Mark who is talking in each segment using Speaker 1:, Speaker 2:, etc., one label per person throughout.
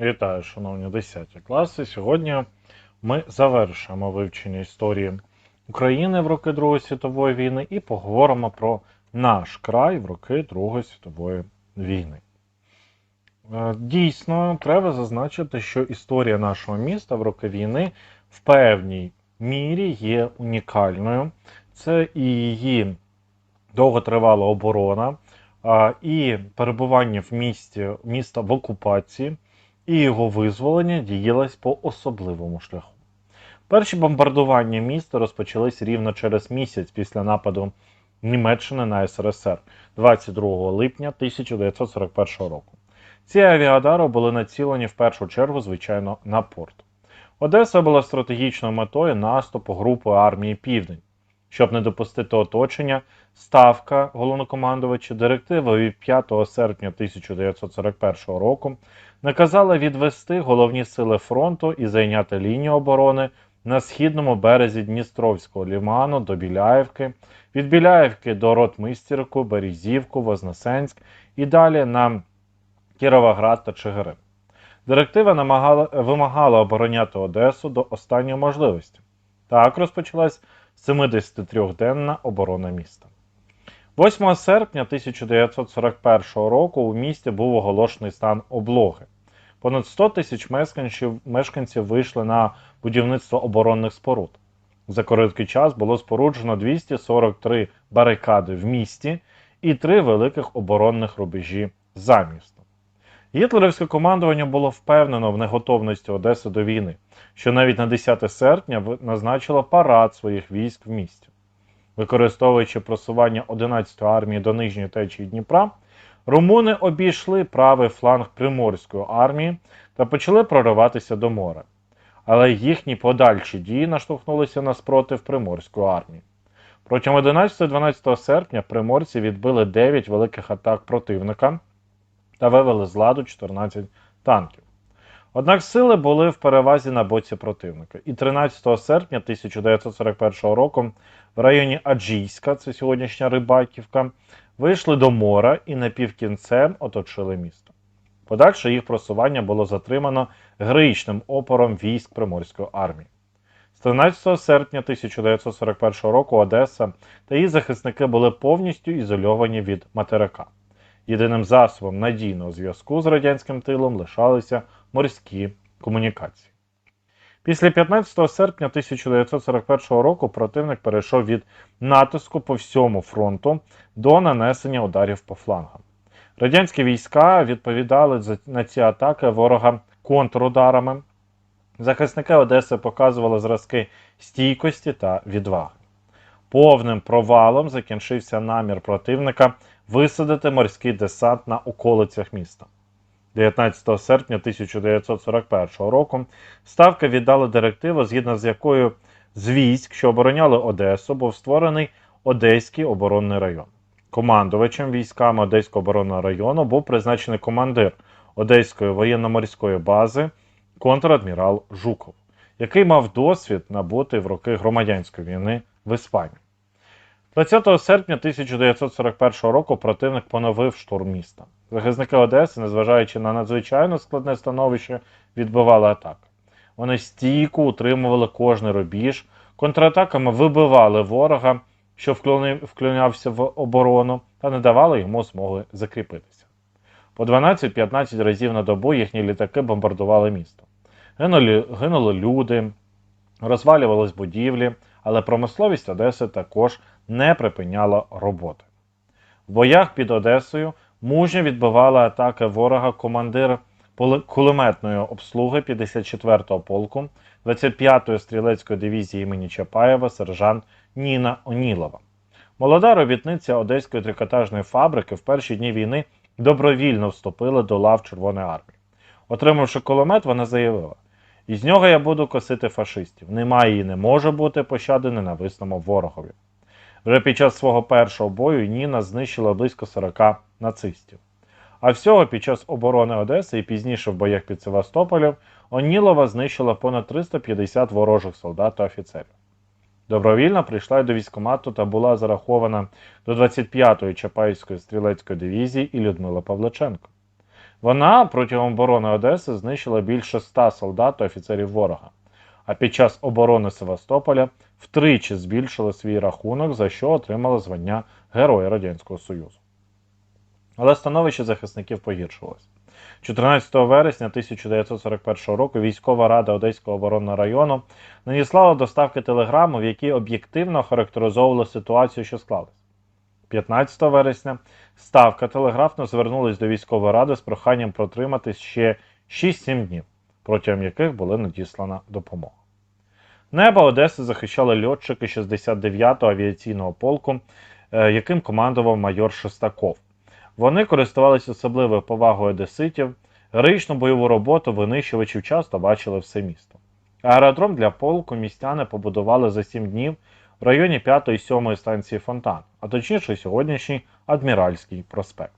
Speaker 1: Вітаю, шановні 10 класи. Сьогодні ми завершуємо вивчення історії України в роки Другої світової війни і поговоримо про наш край в роки Другої світової війни. Е, Дійсно, треба зазначити, що історія нашого міста в роки війни в певній мірі є унікальною. Це і її довготривала оборона, і перебування в місті міста в окупації і його визволення діялось по особливому шляху. Перші бомбардування міста розпочались рівно через місяць після нападу Німеччини на СРСР 22 липня 1941 року. Ці авіадари були націлені в першу чергу, звичайно, на порт. Одеса була стратегічною метою наступу групи армії Південь. Щоб не допустити оточення, ставка головнокомандувача директива від 5 серпня 1941 року наказала відвести головні сили фронту і зайняти лінію оборони на східному березі Дністровського ліману до Біляєвки, від Біляєвки до Ротмистірку, Березівку, Вознесенськ і далі на Кіровоград та Чигирин. Директива намагала, вимагала обороняти Одесу до останньої можливості. Так розпочалась 73-денна оборона міста. 8 серпня 1941 року у місті був оголошений стан облоги. Понад 100 тисяч мешканців, мешканців вийшли на будівництво оборонних споруд. За короткий час було споруджено 243 барикади в місті і три великих оборонних рубежі за містом. Гітлерівське командування було впевнено в неготовності Одеси до війни, що навіть на 10 серпня назначило парад своїх військ в місті. Використовуючи просування 11-ї армії до нижньої течії Дніпра, румуни обійшли правий фланг Приморської армії та почали прориватися до моря. Але їхні подальші дії наштовхнулися на спротив Приморської армії. Протягом 11-12 серпня приморці відбили 9 великих атак противника та вивели з ладу 14 танків. Однак сили були в перевазі на боці противника. І 13 серпня 1941 року в районі Аджійська, це сьогоднішня Рибаківка, вийшли до мора і напівкінцем оточили місто. Подальше їх просування було затримано героїчним опором військ Приморської армії. З 13 серпня 1941 року Одеса та її захисники були повністю ізольовані від материка. Єдиним засобом надійного зв'язку з радянським тилом лишалися морські комунікації. Після 15 серпня 1941 року противник перейшов від натиску по всьому фронту до нанесення ударів по флангам. Радянські війська відповідали на ці атаки ворога контрударами. Захисники Одеси показували зразки стійкості та відваги. Повним провалом закінчився намір противника висадити морський десант на околицях міста. 19 серпня 1941 року Ставка віддала директиву, згідно з якою з військ, що обороняли Одесу, був створений Одеський оборонний район. Командувачем військами Одеського оборонного району був призначений командир Одеської воєнно-морської бази контрадмірал Жуков, який мав досвід набути в роки громадянської війни в Іспанії. 20 серпня 1941 року противник поновив штурм міста. Захисники Одеси, незважаючи на надзвичайно складне становище, відбивали атаки. Вони стійко утримували кожний рубіж, контратаками вибивали ворога, що вклонявся в оборону, та не давали йому змоги закріпитися. По 12-15 разів на добу їхні літаки бомбардували місто. Гинули, гинули люди, розвалювались будівлі, але промисловість Одеси також не припиняла роботи. В боях під Одесою мужньо відбивали атаки ворога командир кулеметної обслуги 54-го полку 25-ї стрілецької дивізії імені Чапаєва сержант Ніна Онілова. Молода робітниця Одеської трикотажної фабрики в перші дні війни добровільно вступила до лав Червоної армії. Отримавши кулемет, вона заявила: із нього я буду косити фашистів. Немає і не може бути пощади ненависному ворогові. Вже під час свого першого бою Ніна знищила близько 40 нацистів. А всього під час оборони Одеси і пізніше в боях під Севастополем Онілова знищила понад 350 ворожих солдат та офіцерів. Добровільно прийшла й до військкомату та була зарахована до 25-ї Чапаївської стрілецької дивізії і Людмила Павличенко. Вона протягом оборони Одеси знищила більше ста солдат та офіцерів ворога, а під час оборони Севастополя втричі збільшила свій рахунок, за що отримала звання Героя Радянського Союзу. Але становище захисників погіршилось. 14 вересня 1941 року військова рада Одеського оборонного району надіслала доставки телеграму, в якій об'єктивно характеризовувала ситуацію, що склалась. 15 вересня ставка телеграфно звернулась до військової ради з проханням протриматись ще 6-7 днів, протягом яких була надіслана допомога. Небо Одеси захищали льотчики 69-го авіаційного полку, е, яким командував майор Шестаков. Вони користувалися особливою повагою одеситів, героїчну бойову роботу винищувачів часто бачили все місто. Аеродром для полку містяни побудували за 7 днів в районі 5 і 7 станції Фонтан, а точніше сьогоднішній Адміральський проспект.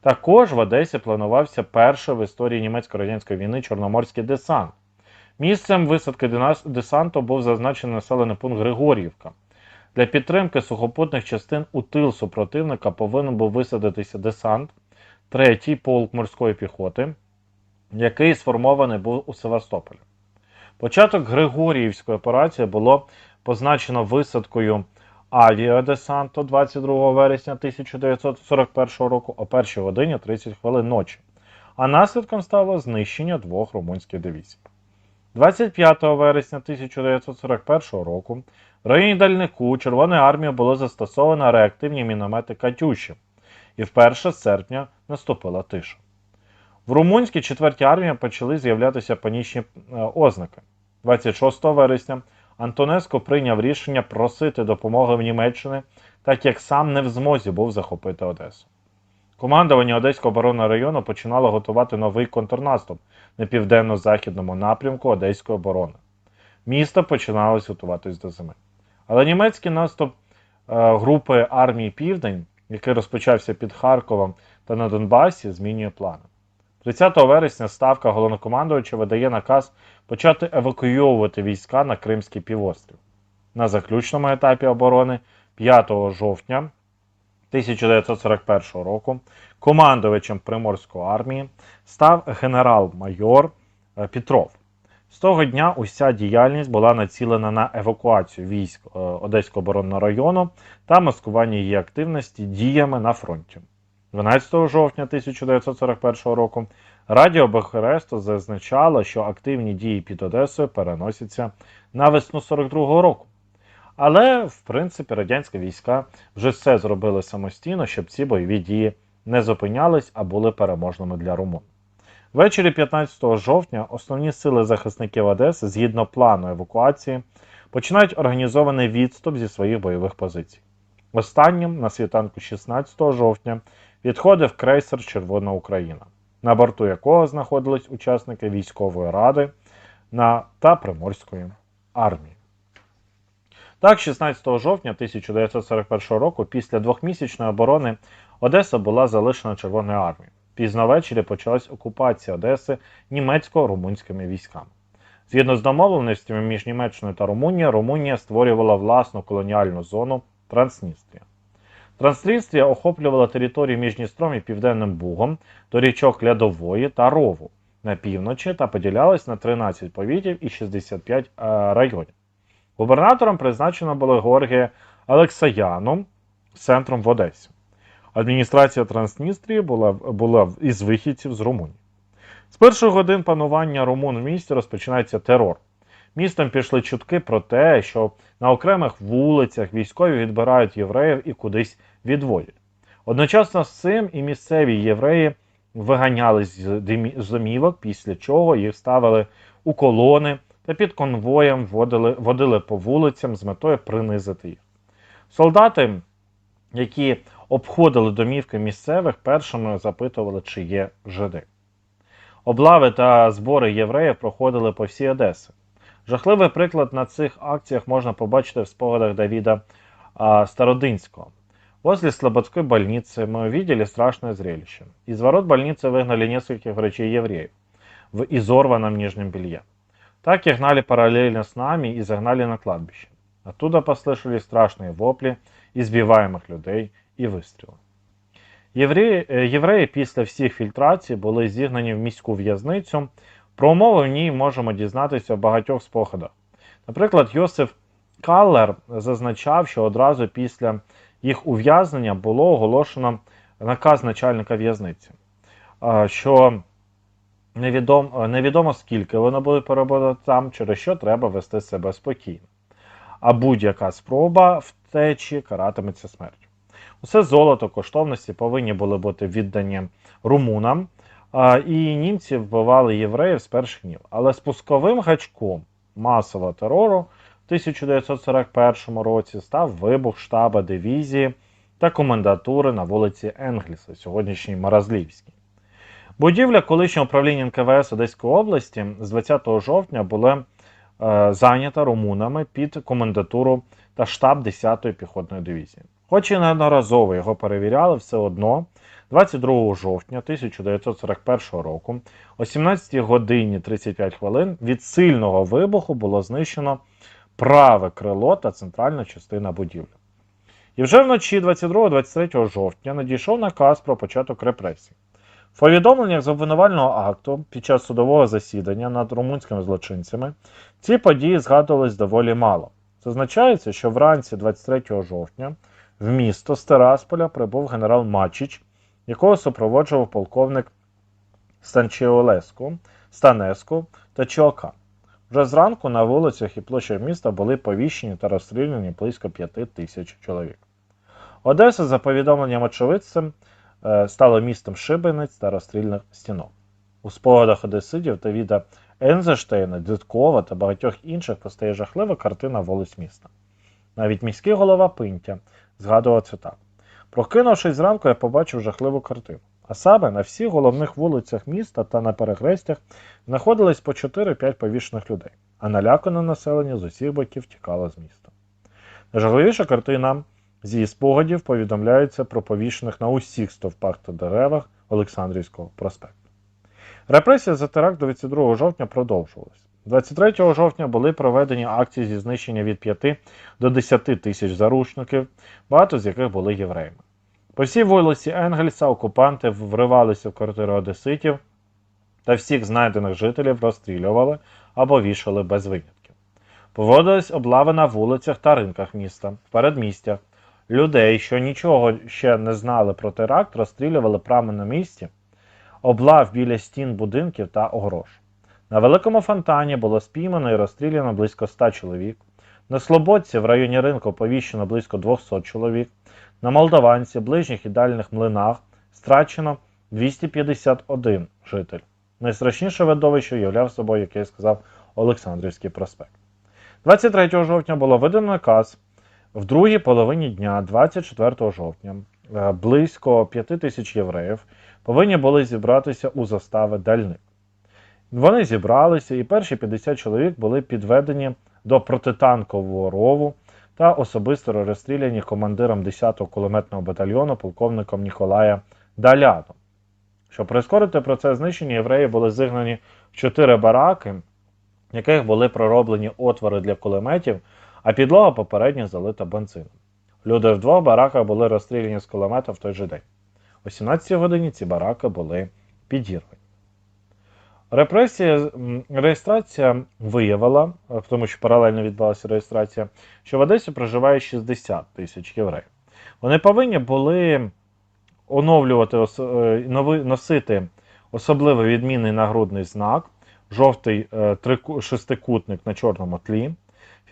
Speaker 1: Також в Одесі планувався перший в історії німецько-радянської війни Чорноморський десант. Місцем висадки десанту був зазначений населений пункт Григорівка. Для підтримки сухопутних частин у тил супротивника повинен був висадитися десант, третій полк морської піхоти, який сформований був у Севастополі. Початок Григоріївської операції було позначено висадкою авіадесанту 22 вересня 1941 року о 1 годині 30 хвилин ночі, а наслідком стало знищення двох румунських дивізій. 25 вересня 1941 року в районі Дальнику Червоною армією було застосовано реактивні міномети Катюші, і вперше з серпня наступила тиша. В румунській 4-й армії почали з'являтися панічні е, ознаки. 26 вересня Антонеско прийняв рішення просити допомоги в Німеччини, так як сам не в змозі був захопити Одесу. Командування Одеського оборонного району починало готувати новий контрнаступ на південно-західному напрямку Одеської оборони. Місто починалось готуватись до зими. Але німецький наступ е, групи армії Південь, який розпочався під Харковом та на Донбасі, змінює плани. 30 вересня ставка головнокомандувача видає наказ почати евакуйовувати війська на Кримський півострів. На заключному етапі оборони 5 жовтня 1941 року командувачем Приморської армії став генерал-майор е, Петров. З того дня уся діяльність була націлена на евакуацію військ е, Одеського оборонного району та маскування її активності діями на фронті. 12 жовтня 1941 року Радіо Бухаресту зазначало, що активні дії під Одесою переносяться на весну 42-го року. Але, в принципі, радянські війська вже все зробили самостійно, щоб ці бойові дії не зупинялись, а були переможними для румун. Ввечері 15 жовтня основні сили захисників Одеси, згідно плану евакуації, починають організований відступ зі своїх бойових позицій. Останнім на світанку 16 жовтня відходив крейсер Червона Україна, на борту якого знаходились учасники військової ради та Приморської армії. Так, 16 жовтня 1941 року, після двохмісячної оборони, Одеса була залишена Червоною армією. Пізно ввечері почалась окупація Одеси німецько-румунськими військами. Згідно з домовленостями між Німеччиною та Румунією, Румунія створювала власну колоніальну зону Трансністрія. Трансністрія охоплювала територію між Дністром і Південним Бугом до річок Лядової та Рову на півночі та поділялась на 13 повітів і 65 е, районів. Губернатором призначено було Георгія Алексаяну з центром в Одесі. Адміністрація Трансністрії була, була із вихідців з Румунії. З перших годин панування румун в місті розпочинається терор. Містом пішли чутки про те, що на окремих вулицях військові відбирають євреїв і кудись відводять. Одночасно з цим і місцеві євреї виганялись з з домівок, після чого їх ставили у колони та під конвоєм водили, водили по вулицям з метою принизити їх. Солдати, які обходили домівки місцевих, першими запитували, чи є жиди. Облави та збори євреїв проходили по всій Одесі. Жахливий приклад на цих акціях можна побачити в спогадах Давіда а, Стародинского. Возле Слободской больницы мы увидели страшное зрелище. Из ворот больницы выгнали нескольких врачей-евреев в изорванном нижнем белье. Так их гнали параллельно с нами и загнали на кладбище. Оттуда послышались страшные вопли избиваемых людей и выстрелы. Євреї, е, євреї після всіх фільтрацій були зігнані в міську в'язницю. Про умови в ній можемо дізнатися в багатьох спогадах. Наприклад, Йосиф Каллер зазначав, що одразу після їх ув'язнення було оголошено наказ начальника в'язниці, а, що невідомо, невідомо скільки вони будуть перебувати там, через що треба вести себе спокійно. А будь-яка спроба втечі каратиметься смертю. Усе золото коштовності повинні були бути віддані румунам, і німці вбивали євреїв з перших днів. Але спусковим гачком масового терору в 1941 році став вибух штаба дивізії та комендатури на вулиці Енгельса, сьогоднішній Маразлівській. Будівля колишнього управління НКВС Одеської області з 20 жовтня була е, зайнята румунами під комендатуру та штаб 10-ї піхотної дивізії. Хоч і неодноразово його перевіряли, все одно 22 жовтня 1941 року о 17 годині 35 хвилин від сильного вибуху було знищено праве крило та центральна частина будівлі. І вже вночі 22-23 жовтня надійшов наказ про початок репресій. В повідомленнях з обвинувального акту під час судового засідання над румунськими злочинцями ці події згадувались доволі мало. Зазначається, що вранці 23 жовтня в місто з Терасполя прибув генерал Мачіч, якого супроводжував полковник Станчіолеску, Станеску та Чіока. Вже зранку на вулицях і площах міста були повіщені та розстріляні близько 5 тисяч чоловік. Одеса, за повідомленням очевидцем, е, стала містом шибениць та розстрільних стінок. У спогадах одесидів та віда Ензештейна, Дідкова та багатьох інших постає жахлива картина вулиць міста. Навіть міський голова Пинтя згадував це так. Прокинувшись зранку, я побачив жахливу картину. А саме на всіх головних вулицях міста та на перехрестях знаходились по 4-5 повішених людей, а налякане населення з усіх боків тікало з міста. Найжахливіша картина з її спогадів повідомляється про повішених на усіх стовпах та деревах Олександрівського проспекту. Репресія за теракт до 22 жовтня продовжувалась. 23 жовтня були проведені акції зі знищення від 5 до 10 тисяч заручників, багато з яких були євреями. По всій вулиці Енгельса окупанти вривалися в квартири одеситів та всіх знайдених жителів розстрілювали або вішали без винятків. Поводились облави на вулицях та ринках міста, в передмістях. Людей, що нічого ще не знали про теракт, розстрілювали прямо на місці, облав біля стін будинків та огорож. На великому фонтані було спіймано і розстріляно близько 100 чоловік. На Слободці в районі ринку повіщено близько 200 чоловік. На Молдаванці, ближніх і дальніх млинах страчено 251 житель. Найстрашніше видовище являв собою, як я сказав, Олександрівський проспект. 23 жовтня було видано наказ в другій половині дня, 24 жовтня, е, близько 5 тисяч євреїв повинні були зібратися у застави Дальник. Вони зібралися, і перші 50 чоловік були підведені до протитанкового рову та особисто розстріляні командиром 10-го кулеметного батальйону полковником Ніколая Даляном. Щоб прискорити процес знищення, євреї були зігнані в чотири бараки, в яких були пророблені отвори для кулеметів, а підлога попередньо залита бензином. Люди в двох бараках були розстріляні з кулемета в той же день. О 17 годині ці бараки були підірвані. Репресія, реєстрація виявила, е, тому що паралельно відбулася реєстрація, що в Одесі проживає 60 тисяч євреїв. Вони повинні були оновлювати, е, носити особливо відмінний нагрудний знак, жовтий е, шестикутник на чорному тлі.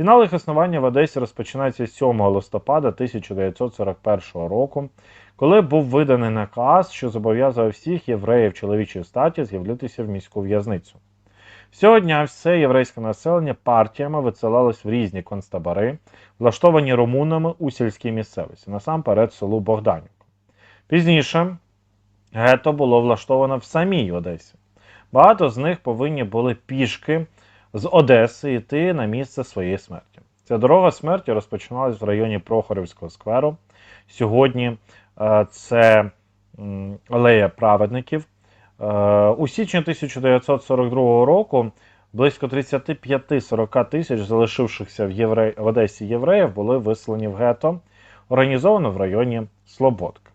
Speaker 1: Фінал їх існування в Одесі розпочинається 7 листопада 1941 року, коли був виданий наказ, що зобов'язував всіх євреїв чоловічої статі з'явитися в міську в'язницю. Всього дня все єврейське населення партіями висилалось в різні концтабори, влаштовані румунами у сільській місцевості, насамперед селу Богданівка. Пізніше гетто було влаштовано в самій Одесі. Багато з них повинні були пішки з Одеси йти на місце своєї смерті. Ця дорога смерті розпочиналась в районі Прохорівського скверу. Сьогодні е, це алея праведників. Е, У січні 1942 року близько 35-40 тисяч залишившихся в, євре... в Одесі євреїв були вислані в гетто, організовано в районі Слободки.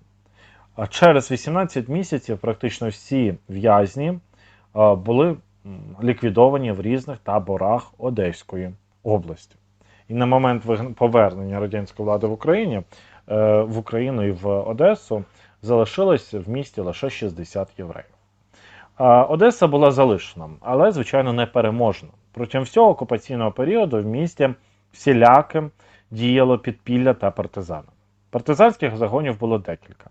Speaker 1: А через 18 місяців практично всі в'язні е, були ліквідовані в різних таборах Одеської області. І на момент повернення радянської влади в Україні е, в Україну і в Одесу залишилось в місті лише 60 євреїв. Одеса була залишена, але, звичайно, не переможна. Протягом всього окупаційного періоду в місті всіляким діяло підпілля та партизани. Партизанських загонів було декілька.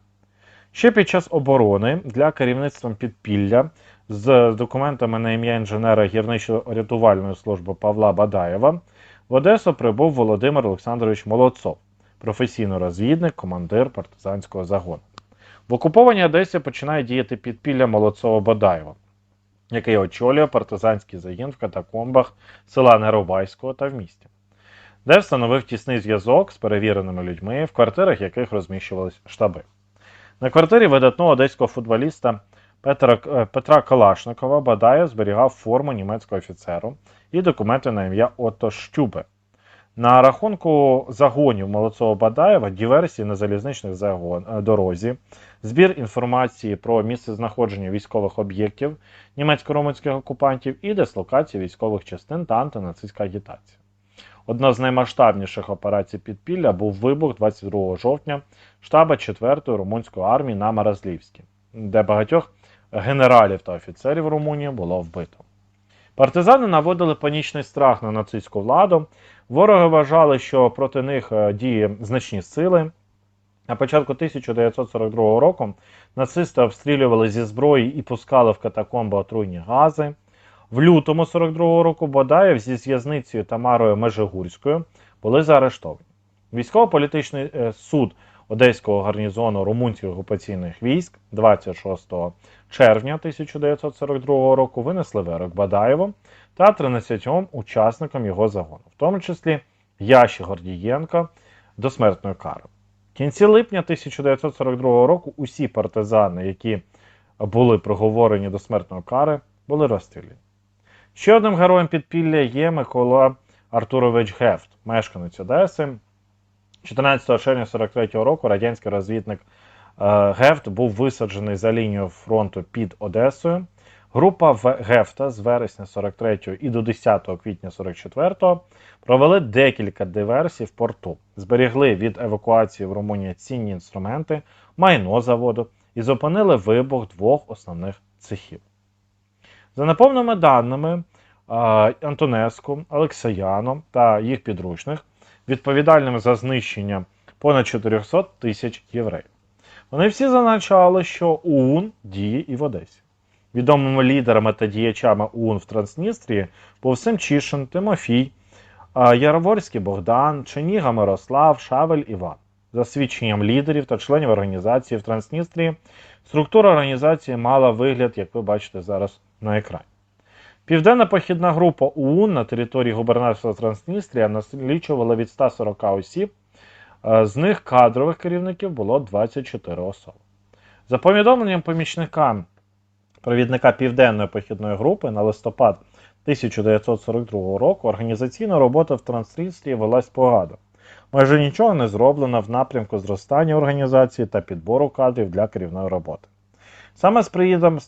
Speaker 1: Ще під час оборони для керівництва підпілля з документами на ім'я інженера гірничо-рятувальної служби Павла Бадаєва в Одесу прибув Володимир Олександрович Молодцов, професійний розвідник, командир партизанського загону. В окупованій Одесі починає діяти підпілля Молодцова Бадаєва, який очолює партизанський загін в катакомбах села Неробайського та в місті, де встановив тісний зв'язок з перевіреними людьми, в квартирах яких розміщувались штаби. На квартирі видатного одеського футболіста Петра, е, Петра Калашникова Бадаєв зберігав форму німецького офіцеру і документи на ім'я Отто Штюбе. На рахунку загонів Молодцова Бадаєва, диверсії на залізничних е, дорозі, збір інформації про місце знаходження військових об'єктів німецько-румунських окупантів і дислокацію військових частин та антинацистська агітація. Одна з наймасштабніших операцій підпілля був вибух 22 жовтня штаба 4-ї румунської армії на Маразлівській, де багатьох генералів та офіцерів Румунії було вбито. Партизани наводили панічний страх на нацистську владу. Вороги вважали, що проти них е, діє значні сили. На початку 1942 року нацисти обстрілювали зі зброї і пускали в катакомби отруйні гази. В лютому 42-го року Бадаєв зі зв'язницею Тамарою Межигурською були заарештовані. Військово-політичний е, суд Одеського гарнізону румунських окупаційних військ 26 червня 1942 року винесли вирок Бадаєву та 13 учасникам його загону, в тому числі Яші Гордієнка до смертної кари. В кінці липня 1942 року усі партизани, які були приговорені до смертної кари, були розстріляні. Ще одним героєм підпілля є Микола Артурович Гефт, мешканець Одеси. 14 червня 43-го року радянський розвідник е, Гефт був висаджений за лінією фронту під Одесою. Група Гефта з вересня 43 і до 10 квітня 44-го провели декілька диверсій в порту, зберігли від евакуації в Румунії цінні інструменти, майно заводу і зупинили вибух двох основних цехів. За неповними даними, Антонеску, Олексаяну та їх підручних відповідальними за знищення понад 400 тисяч євреїв. Вони всі зазначали, що ОУН діє і в Одесі. Відомими лідерами та діячами ОУН в Трансністрії був Семчишин, Тимофій, а, Яроворський Богдан, Ченіга Мирослав, Шавель Іван. За свідченням лідерів та членів організації в Трансністрії, структура організації мала вигляд, як ви бачите зараз на екрані. Південна похідна група ОУН на території губернаторства Трансністрія налічувала від 140 осіб, е, з них кадрових керівників було 24 особи. За повідомленням помічника провідника Південної похідної групи на листопад 1942 року організаційна робота в Трансністрії велась погано. Майже нічого не зроблено в напрямку зростання організації та підбору кадрів для керівної роботи. Саме з приїздом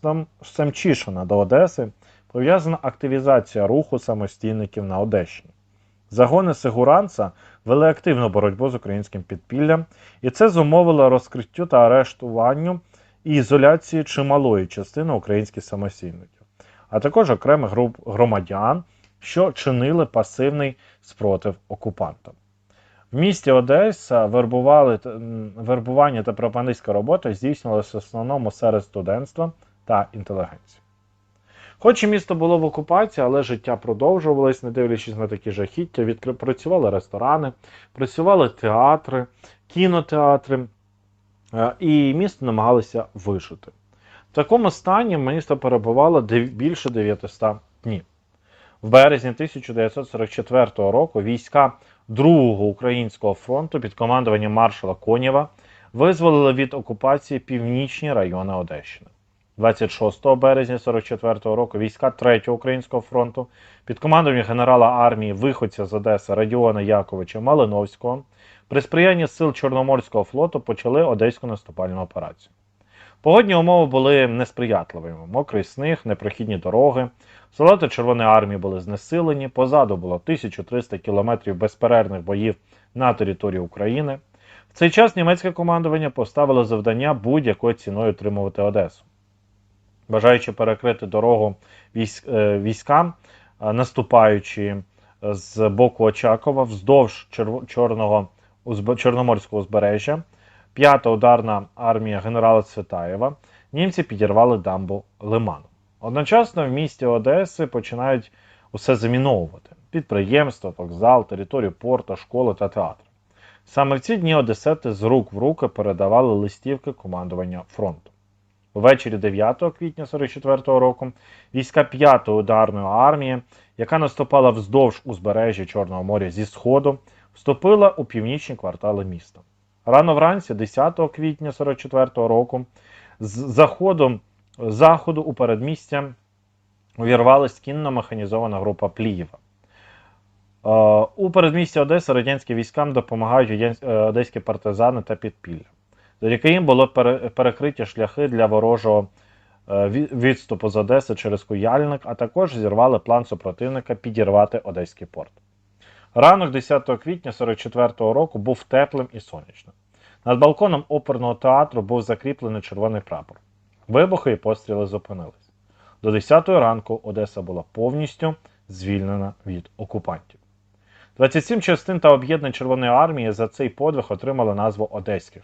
Speaker 1: Семчишина до Одеси пов'язана активізація руху самостійників на Одещині. Загони Сигуранца вели активну боротьбу з українським підпіллям, і це зумовило розкриттю та арештуванню і ізоляції чималої частини українських самостійників, а також окремих груп громадян, що чинили пасивний спротив окупантам. В місті Одеса вербували, вербування та пропагандистська робота здійснювалася в основному серед студентства та інтелігенції. Хоч і місто було в окупації, але життя продовжувалось, не дивлячись на такі жахіття, працювали ресторани, працювали театри, кінотеатри, е, і місто намагалося вижити. В такому стані місто перебувало більше 900 днів. В березні 1944 року війська Другого українського фронту під командуванням маршала Конєва визволили від окупації північні райони Одещини. 26 березня 1944 року війська 3-го українського фронту під командуванням генерала армії виходця з Одеси Радіона Яковича Малиновського при сприянні сил Чорноморського флоту почали одеську наступальну операцію. Погодні умови були несприятливими: мокрий сніг, непрохідні дороги. Солдати Червоної армії були знесилені. Позаду було 1300 кілометрів безперервних боїв на території України. В цей час німецьке командування поставило завдання будь-якою ціною утримувати Одесу. Бажаючи перекрити дорогу е, військам, е, наступаючи е, з боку Очакова вздовж Чорного, Чорноморського узбережжя, п'ята ударна армія генерала Цветаєва, німці підірвали дамбу Лиману. Одночасно в місті Одеси починають усе заміновувати: підприємства, вокзал, територію порту, школи та театри. Саме в ці дні одесети з рук в руки передавали листівки командування фронту. Увечері 9 квітня 44 року війська 5-ї ударної армії, яка наступала вздовж узбережжя Чорного моря зі сходу, вступила у північні квартали міста. Рано вранці, 10 квітня 44 року, з заходом заходу у передмістя увірвалась кінно-механізована група Плієва. Е, У передмісті Одеси радянським військам допомагають е, одеські партизани та підпілля. Завдяки їм було перекриті шляхи для ворожого е, відступу з Одеси через Куяльник, а також зірвали план супротивника підірвати Одеський порт. Ранок 10 квітня 44 року був теплим і сонячним. Над балконом оперного театру був закріплений червоний прапор. Вибухи і постріли зупинились. До 10 ранку Одеса була повністю звільнена від окупантів. 27 частин та об'єднань Червоної армії за цей подвиг отримали назву Одеських.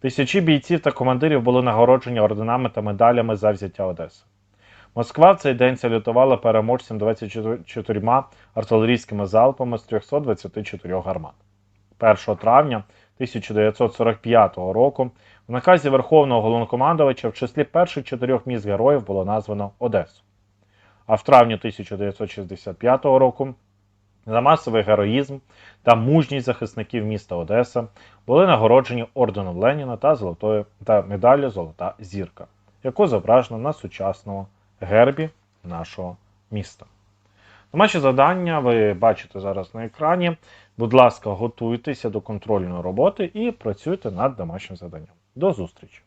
Speaker 1: Тисячі бійців та командирів були нагороджені орденами та медалями за взяття Одеси. Москва в цей день салютувала переможцям 24 артилерійськими залпами з 324 гармат. 1 травня 1945 року в наказі Верховного головнокомандувача в числі перших чотирьох міст героїв було названо Одесу. А в травні 1965 року за масовий героїзм та мужність захисників міста Одеса були нагороджені орденом Леніна та золотою та медаллю Золота зірка, яку зображено на сучасному гербі нашого міста. Домашнє завдання ви бачите зараз на екрані. Будь ласка, готуйтеся до контрольної роботи і працюйте над домашнім завданням. До зустрічі!